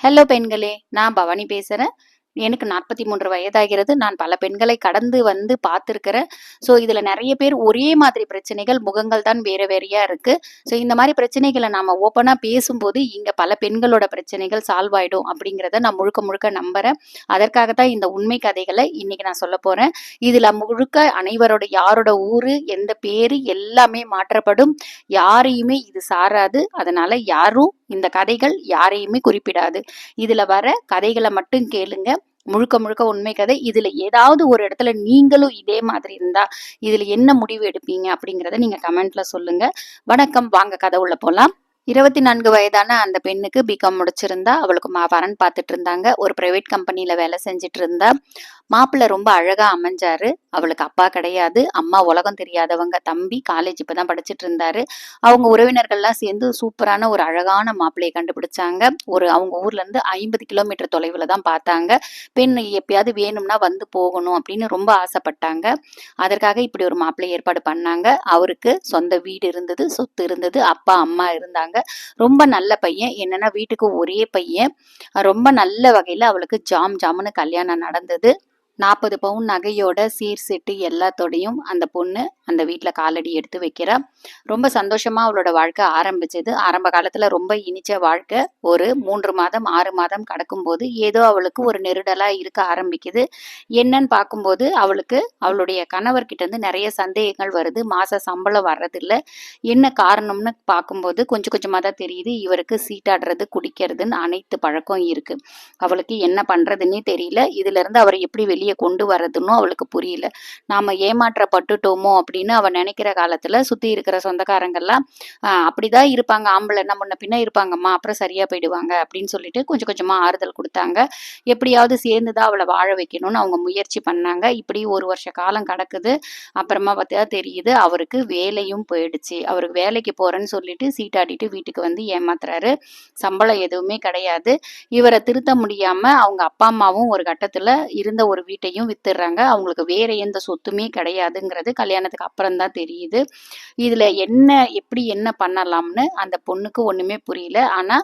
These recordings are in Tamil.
ஹலோ பெண்களே நான் பவானி பேசுகிறேன் எனக்கு நாற்பத்தி மூன்று வயதாகிறது. நான் பல பெண்களை கடந்து வந்து பார்த்துருக்கிறேன். ஸோ இதில் நிறைய பேர் ஒரே மாதிரி பிரச்சனைகள் முகங்கள் தான் வேறு வேறையாக இருக்குது ஸோ இந்த மாதிரி பிரச்சனைகளை நாம் ஓப்பனாக பேசும்போது இங்கே பல பெண்களோட பிரச்சனைகள் சால்வ் ஆகிடும் அப்படிங்கிறத நான் முழுக்க முழுக்க நம்புகிறேன் அதற்காக தான் இந்த உண்மை கதைகளை இன்றைக்கி நான் சொல்ல போகிறேன் இதில் முழுக்க அனைவரோட யாரோட ஊர் எந்த பேர் எல்லாமே மாற்றப்படும். யாரையுமே இது சாராது. அதனால் யாரும் இந்த கதைகள் யாரையுமே குறிப்பிடாது. இதுல வர கதைகளை மட்டும் கேளுங்க. முழுக்க முழுக்க உண்மை கதை. இதுல ஏதாவது ஒரு இடத்துல நீங்களும் இதே மாதிரி இருந்தா இதுல என்ன முடிவு எடுப்பீங்க அப்படிங்கிறத நீங்க கமெண்ட்ல சொல்லுங்க. வணக்கம். வாங்க கதை உள்ள போலாம். இருபத்தி நான்கு வயதான அந்த பெண்ணுக்கு பிகாம் முடிச்சிருந்தா அவளுக்கு மா வரன் பார்த்துட்டு இருந்தாங்க ஒரு பிரைவேட் கம்பெனியில் வேலை செஞ்சுட்டு இருந்தா மாப்பிள்ளை ரொம்ப அழகா அமைஞ்சாரு. அவளுக்கு அப்பா கிடையாது. அம்மா உலகம் தெரியாதவங்க. தம்பி காலேஜ் இப்பதான் படிச்சிட்டு இருந்தாரு அவங்க உறவினர்கள்லாம் சேர்ந்து சூப்பரான ஒரு அழகான மாப்பிள்ளையை கண்டுபிடிச்சாங்க. ஒரு அவங்க ஊர்ல இருந்து ஐம்பது கிலோமீட்டர் தொலைவில் தான் பார்த்தாங்க. பெண் எப்பயாவது வேணும்னா வந்து போகணும் அப்படின்னு ரொம்ப ஆசைப்பட்டாங்க. அதற்காக இப்படி ஒரு மாப்பிள்ளை ஏற்பாடு பண்ணாங்க. அவருக்கு சொந்த வீடு இருந்தது சொத்து இருந்தது. அப்பா அம்மா இருந்தாங்க. ரொம்ப நல்ல பையன். என்னன்னா வீட்டுக்கு ஒரே பையன். ரொம்ப நல்ல வகையில் அவளுக்கு ஜாம் ஜாமுன்னு கல்யாணம் நடந்தது. நாற்பது பவுன் நகையோட சீர் செட்டு எல்லாத்தோடையும் அந்த பொண்ணு அந்த வீட்டில் காலடி எடுத்து வைக்கிறா. ரொம்ப சந்தோஷமா அவளோட வாழ்க்கை ஆரம்பிச்சது. ஆரம்ப காலத்துல ரொம்ப இனிச்ச வாழ்க்கை. ஒரு மூன்று மாதம் ஆறு மாதம் கடக்கும்போது ஏதோ அவளுக்கு ஒரு நெருடலா இருக்க ஆரம்பிக்குது. என்னன்னு பார்க்கும்போது அவளுக்கு அவளுடைய கணவர்கிட்ட இருந்து நிறைய சந்தேகங்கள் வருது. மாச சம்பளம் வர்றதில்ல. என்ன காரணம்னு பார்க்கும்போது கொஞ்சம் கொஞ்சமாக தான் தெரியுது. இவருக்கு சீட்டாடுறது குடிக்கிறதுன்னு அனைத்து பழக்கம் இருக்கு. அவளுக்கு என்ன பண்றதுன்னே தெரியல. இதுல இருந்து அவர் எப்படி வெளியே கொண்டு வர்றதுன்னு அவளுக்கு புரியல. நாம ஏமாற்றப்பட்டுட்டோமோ அப்படின்னு அவ நினைக்கிற காலத்துல சுத்தி இருக்கிற சொந்தக்காரங்கள்லாம் அப்படிதான் இருப்பாங்க ஆம்பளை என்ன முன்ன பின்ன இருப்பாங்கம்மா அப்புறம் சரியா போயிடுவாங்க அப்படின்னு சொல்லிட்டு கொஞ்சம் கொஞ்சமா ஆறுதல் கொடுத்தாங்க. எப்படியாவது சேர்ந்துதான் அவளை வாழ வைக்கணும்னு அவங்க முயற்சி பண்ணாங்க. இப்படி ஒரு வருஷ காலம் கடக்குது. அப்புறமா பார்த்தா தெரியுது அவருக்கு வேலையும் போயிடுச்சு. அவருக்கு வேலைக்கு போறேன்னு சொல்லிட்டு சீட்டாடிட்டு வீட்டுக்கு வந்து ஏமாத்துறாரு. சம்பளம் எதுவுமே கிடையாது. இவரை திருத்த முடியாம அவங்க அப்பா அம்மாவும் ஒரு கட்டத்துல இருந்த ஒரு வீட்டு வீட்டையும் வித்துடுறாங்க அவங்களுக்கு வேற எந்த சொத்துமே கிடையாதுங்கிறது கல்யாணத்துக்கு அப்புறம் தான் தெரியுது. இதுல என்ன எப்படி என்ன பண்ணலாம்னு அந்த பொண்ணுக்கு ஒண்ணுமே புரியல. ஆனா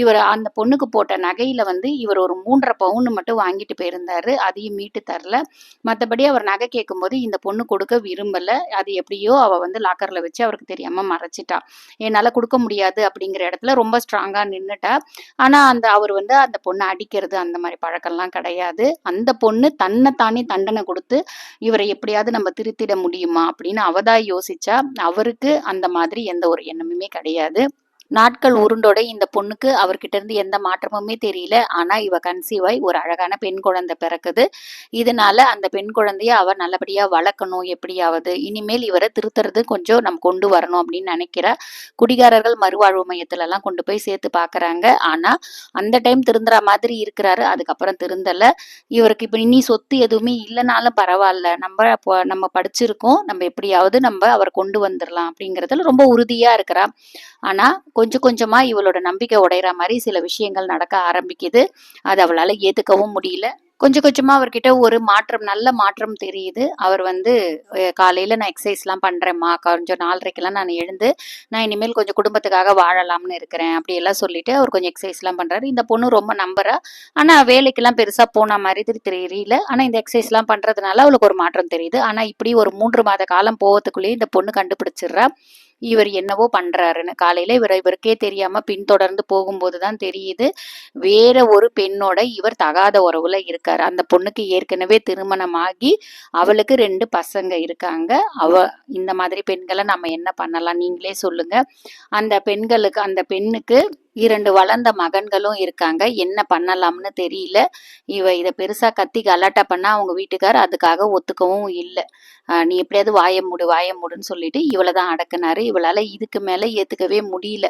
இவர் அந்த பொண்ணுக்கு போட்ட நகையில வந்து இவர் ஒரு மூன்றரை பவுன் மட்டும் வாங்கிட்டு போயிருந்தாரு. அதையும் மீட்டு தரல. மற்றபடி அவர் நகை கேட்கும்போது இந்த பொண்ணு கொடுக்க விரும்பல. அது எப்படியோ அவ வந்து லாக்கர்ல வச்சு அவருக்கு தெரியாம மறைச்சிட்டா. என்னால கொடுக்க முடியாது அப்படிங்கிற இடத்துல ரொம்ப ஸ்ட்ராங்கா நின்னுட்டா. ஆனா அந்த அவர் வந்து அந்த பொண்ணை அடிக்கிறது அந்த மாதிரி பழக்கம்லாம் கிடையாது. அந்த பொண்ணு தன்னைத்தானே தண்டனை கொடுத்து இவரை எப்படியாவது நம்ம திருத்திட முடியுமா அப்படின்னு அவதாய் யோசிச்சா அவருக்கு அந்த மாதிரி எந்த ஒரு எண்ணமுமே கிடையாது. நாட்கள் உருண்டோட இந்த பொண்ணுக்கு அவர்கிட்ட இருந்து எந்த மாற்றமுமே தெரியல. ஆனா இவ கன்சீவ் ஆகி ஒரு அழகான பெண் குழந்தை பிறக்குது. இதனால அந்த பெண் குழந்தைய அவர் நல்லபடியா வளர்க்கணும் எப்படியாவது. இனிமேல் இவரை திருத்துறது கொஞ்சம் நம்ம கொண்டு வரணும் அப்படின்னு நினைக்கிறா குடிகாரர்கள் மறுவாழ்வு மையத்துல எல்லாம் கொண்டு போய் சேர்த்து பாக்குறாங்க. ஆனா அந்த டைம் திருந்துற மாதிரி இருக்கிறாரு. அதுக்கப்புறம் திருந்தல. இவருக்கு இப்ப இனி சொத்து எதுவுமே இல்லைனாலும் பரவாயில்ல. நம்ம இப்போ நம்ம படிச்சிருக்கோம். நம்ம எப்படியாவது நம்ம அவரை கொண்டு வந்துடலாம் அப்படிங்கறதுல ரொம்ப உறுதியா இருக்கிறா. ஆனா கொஞ்சம் கொஞ்சமாக இவளோட நம்பிக்கை உடையிற மாதிரி சில விஷயங்கள் நடக்க ஆரம்பிக்குது. அது அவளால் ஏற்றுக்கவும் முடியல. கொஞ்சம் கொஞ்சமாக அவர்கிட்ட ஒரு மாற்றம் நல்ல மாற்றம் தெரியுது. அவர் வந்து காலையில் நான் எக்ஸசைஸ்லாம் பண்ணுறேம்மா கொஞ்சம் நாலரைக்கெல்லாம் நான் எழுந்து நான் இனிமேல் கொஞ்சம் குடும்பத்துக்காக வாழலாம்னு இருக்கிறேன் அப்படியெல்லாம் சொல்லிட்டு அவர் கொஞ்சம் எக்ஸசைஸ்லாம் பண்ணுறாரு இந்த பொண்ணு ரொம்ப நம்புறா. ஆனால் வேலைக்கெல்லாம் பெருசாக போன மாதிரி தெரியல. ஆனால் இந்த எக்ஸசைஸ்லாம் பண்ணுறதுனால அவளுக்கு ஒரு மாற்றம் தெரியுது. ஆனால் இப்படி ஒரு மூன்று மாத காலம் போகிறதுக்குள்ளேயே இந்த பொண்ணு கண்டுபிடிச்சிடுறா. இவர் என்னவோ பண்றாருன்னு. காலையில இவர் இவருக்கே தெரியாம பின்தொடர்ந்து போகும்போது தான் தெரியுது. வேற ஒரு பெண்ணோட இவர் தகாத உறவுல இருக்காரு. அந்த பொண்ணுக்கு ஏற்கனவே திருமணமாகி அவளுக்கு ரெண்டு பசங்க இருக்காங்க. அவ இந்த மாதிரி பெண்களை நம்ம என்ன பண்ணலாம்? நீங்களே சொல்லுங்க. அந்த பெண்களுக்கு அந்த பெண்ணுக்கு இரண்டு வளர்ந்த மகன்களும் இருக்காங்க. என்ன பண்ணலாம்னு தெரியல. இவ இதை பெருசா கத்தி கலாட்டா பண்ணா அவங்க வீட்டுக்கார் அதுக்காக ஒத்துக்கவும் இல்லை. நீ எப்படியாவது வாய மூடு வாய மூடுன்னு சொல்லிட்டு இவளை தான் அடக்குனாரு. இவளால இதுக்கு மேல ஏத்துக்கவே முடியல.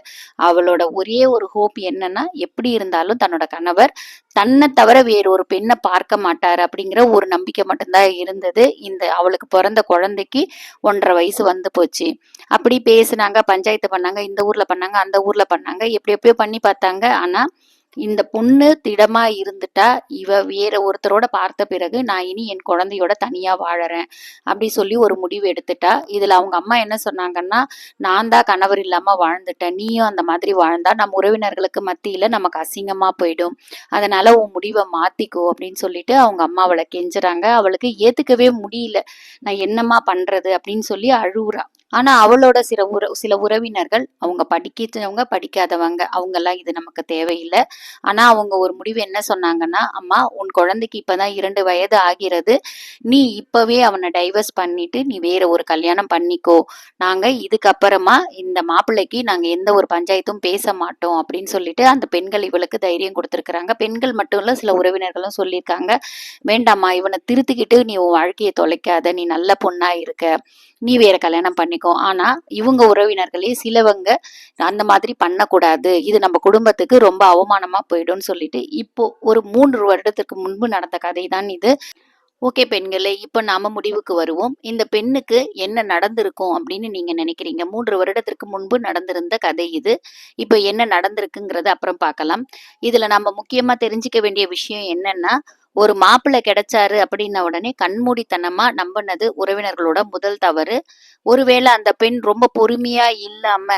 அவளோட ஒரே ஒரு ஹோப் என்னன்னா எப்படி இருந்தாலும் தன்னோட கணவர் தன்னை தவிர வேறு ஒரு பெண்ணை பார்க்க மாட்டாரு அப்படிங்கிற ஒரு நம்பிக்கை மட்டும்தான் இருந்தது. இந்த அவளுக்கு பிறந்த குழந்தைக்கு ஒன்றரை வயசு வந்து போச்சு. அப்படி பேசுனாங்க பஞ்சாயத்து பண்ணாங்க இந்த ஊர்ல பண்ணாங்க அந்த ஊர்ல பண்ணாங்க எப்படி எப்படியோ பண்ணி பார்த்தாங்க. ஆனா இந்த பொண்ணு திடமா இருந்துட்டா இவ வேற ஒருத்தரோட பார்த்த பிறகு நான் இனி என் குழந்தையோட தனியா வாழறேன் அப்படி சொல்லி ஒரு முடிவு எடுத்துட்டா. இதுல அவங்க அம்மா என்ன சொன்னாங்கன்னா நான் தான் கணவர் இல்லாம வாழ்ந்துட்டேன். நீயும் அந்த மாதிரி வாழ்ந்தா நம்ம உறவினர்களுக்கு மத்தியில நமக்கு அசிங்கமா போயிடும். அதனால உன் முடிவை மாத்திக்கோ அப்படின்னு சொல்லிட்டு அவங்க அம்மா அவளை கெஞ்சுறாங்க. அவளுக்கு ஏத்துக்கவே முடியல. நான் என்னம்மா பண்றது? அப்படின்னு சொல்லி அழுவுறா ஆனா அவளோட சில உற சில உறவினர்கள் அவங்க படிக்கிறவங்க படிக்காதவங்க அவங்கெல்லாம் இது நமக்கு தேவையில்லை. ஆனா அவங்க ஒரு முடிவு என்ன சொன்னாங்கன்னா அம்மா உன் குழந்தைக்கு இப்பதான் இரண்டு வயது ஆகிறது. நீ இப்பவே அவனை டைவர்ஸ் பண்ணிட்டு நீ வேற ஒரு கல்யாணம் பண்ணிக்கோ. நாங்க இதுக்கப்புறமா இந்த மாப்பிள்ளைக்கு நாங்க எந்த ஒரு பஞ்சாயத்தும் பேச மாட்டோம். அப்படின்னு சொல்லிட்டு அந்த பெண்கள் இவளுக்கு தைரியம் கொடுத்துருக்குறாங்க. பெண்கள் மட்டும் இல்ல சில உறவினர்களும் சொல்லியிருக்காங்க வேண்டாம்மா இவனை திருத்திக்கிட்டு நீ உன் வாழ்க்கையை தொலைக்காத. நீ நல்ல பொண்ணா இருக்க. நீ வேற கல்யாணம் பண்ணிக்கோ. ஆனா இவங்க உறவினர்களே சிலவங்க அந்த மாதிரி பண்ணக்கூடாது. இது நம்ம குடும்பத்துக்கு ரொம்ப அவமானமா போயிடும்னு சொல்லிட்டு இப்போ ஒரு மூன்று வருடத்துக்கு முன்பு நடந்த கதை தான் இது. ஓகே பெண்களே இப்போ நாம முடிவுக்கு வருவோம். இந்த பெண்ணுக்கு என்ன நடந்திருக்கும் அப்படின்னு நீங்க நினைக்கிறீங்க? மூன்று வருடத்திற்கு முன்பு நடந்திருந்த கதை இது. இப்போ என்ன நடந்திருக்குங்கிறத அப்புறம் பார்க்கலாம். இதுல நம்ம முக்கியமா தெரிஞ்சுக்க வேண்டிய விஷயம் என்னன்னா ஒரு மாப்பிள்ளை கிடைச்சாரு அப்படின்ன உடனே கண்மூடித்தனமா நம்பினது உறவினர்களோட முதல் தவறு. ஒருவேளை அந்த பெண் ரொம்ப பொறுமையா இல்லாம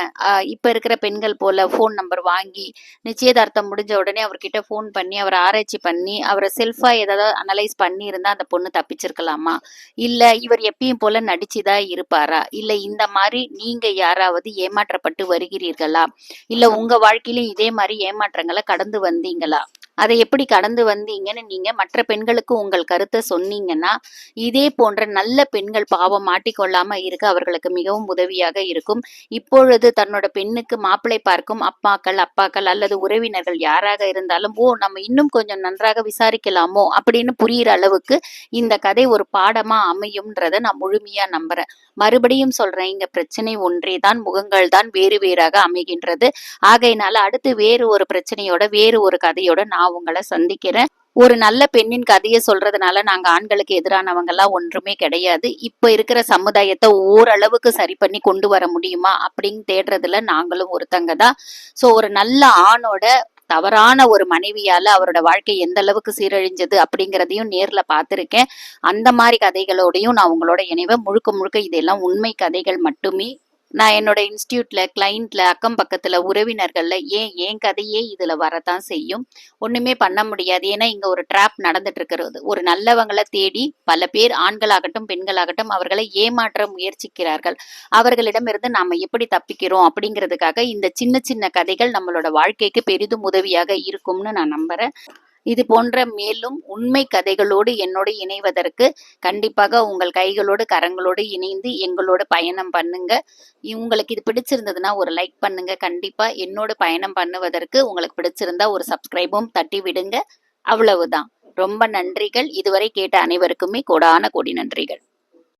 இப்ப இருக்கிற பெண்கள் போல ஃபோன் நம்பர் வாங்கி நிச்சயதார்த்தம் முடிஞ்ச உடனே அவர்கிட்ட ஃபோன் பண்ணி அவரை ஆராய்ச்சி பண்ணி அவரை செல்ஃபா ஏதாவது அனலைஸ் பண்ணி இருந்தா அந்த பொண்ணு தப்பிச்சிருக்கலாமா? இல்ல இவர் எப்பயும் போல நடிச்சுதான் இருப்பாரா? இல்ல இந்த மாதிரி நீங்க யாராவது ஏமாற்றப்பட்டு வருகிறீர்களா? இல்ல உங்க வாழ்க்கையிலும் இதே மாதிரி ஏமாற்றங்களை கடந்து வந்தீங்களா? அதை எப்படி கடந்து வந்தீங்கன்னு நீங்க மற்ற பெண்களுக்கு உங்கள் கருத்தை சொன்னீங்கன்னா இதே போன்ற நல்ல பெண்கள் பாவம் மாட்டிக்கொள்ளாம இருக்க அவர்களுக்கு மிகவும் உதவியாக இருக்கும். இப்பொழுது தன்னோட பெண்ணுக்கு மாப்பிள்ளை பார்க்கும் அப்பாக்கள் அப்பாக்கள் அல்லது உறவினர்கள் யாராக இருந்தாலும் ஓ நம்ம இன்னும் கொஞ்சம் நன்றாக விசாரிக்கலாமோ? அப்படின்னு புரியிற அளவுக்கு இந்த கதை ஒரு பாடமா அமையும்ன்றத நான் முழுமையா நம்புறேன். மறுபடியும் சொல்றேன் இங்க பிரச்சனை ஒன்றே தான் முகங்கள் தான் வேறு வேறாக அமைகின்றது. ஆகையினால அடுத்து வேறு ஒரு பிரச்சனையோட வேறு ஒரு கதையோட நான் நான் உங்களை சந்திக்கிறேன். ஒரு நல்ல பெண்ணின் கதையை சொல்றதுனால நாங்க ஆண்களுக்கு எதிரானவங்க எல்லாம் ஒன்றுமே கிடையாது. இப்ப இருக்கிற சமுதாயத்தை ஓரளவுக்கு சரி பண்ணி கொண்டு வர முடியுமா அப்படின்னு தேடுறதுல நாங்களும் ஒருத்தங்க தான். சோ ஒரு நல்ல ஆணோட தவறான ஒரு மனைவியால அவரோட வாழ்க்கை எந்த அளவுக்கு சீரழிஞ்சது அப்படிங்கிறதையும் நேர்ல பார்த்துருக்கேன். அந்த மாதிரி கதைகளோடையும் நான் உங்களோட இணைவேன் முழுக்க முழுக்க இதெல்லாம் உண்மை கதைகள் மட்டுமே நான் என்னோட இன்ஸ்டியூட்ல கிளைண்ட்ல அக்கம் பக்கத்துல உறவினர்கள்ல ஏன் ஏன் கதையே இதுல வரதான் செய்யும்? ஒண்ணுமே பண்ண முடியாது. ஏன்னா இங்க ஒரு ட்ராப் நடந்துட்டு இருக்கிறது ஒரு நல்லவங்களை தேடி பல பேர் ஆண்களாகட்டும் பெண்களாகட்டும் அவர்களை ஏமாற்ற முயற்சிக்கிறார்கள். அவர்களிடமிருந்து நாம எப்படி தப்பிக்கிறோம் அப்படிங்கிறதுக்காக இந்த சின்ன சின்ன கதைகள் நம்மளோட வாழ்க்கைக்கு பெரிதும் உதவியாக இருக்கும்னு நான் நம்புறேன். இது போன்ற மேலும் உண்மை கதைகளோடு என்னோடு இணைவதற்கு கண்டிப்பாக உங்கள் கைகளோடு கரங்களோடு இணைந்து எங்களோட பயணம் பண்ணுங்க. உங்களுக்கு இது பிடிச்சிருந்ததுன்னா ஒரு லைக் பண்ணுங்க. கண்டிப்பா என்னோட பயணம் பண்ணுவதற்கு உங்களுக்கு பிடிச்சிருந்தா ஒரு சப்ஸ்கிரைபும் தட்டி விடுங்க. அவ்வளவுதான். ரொம்ப நன்றிகள். இதுவரை கேட்ட அனைவருக்குமே கோடான கோடி நன்றிகள்.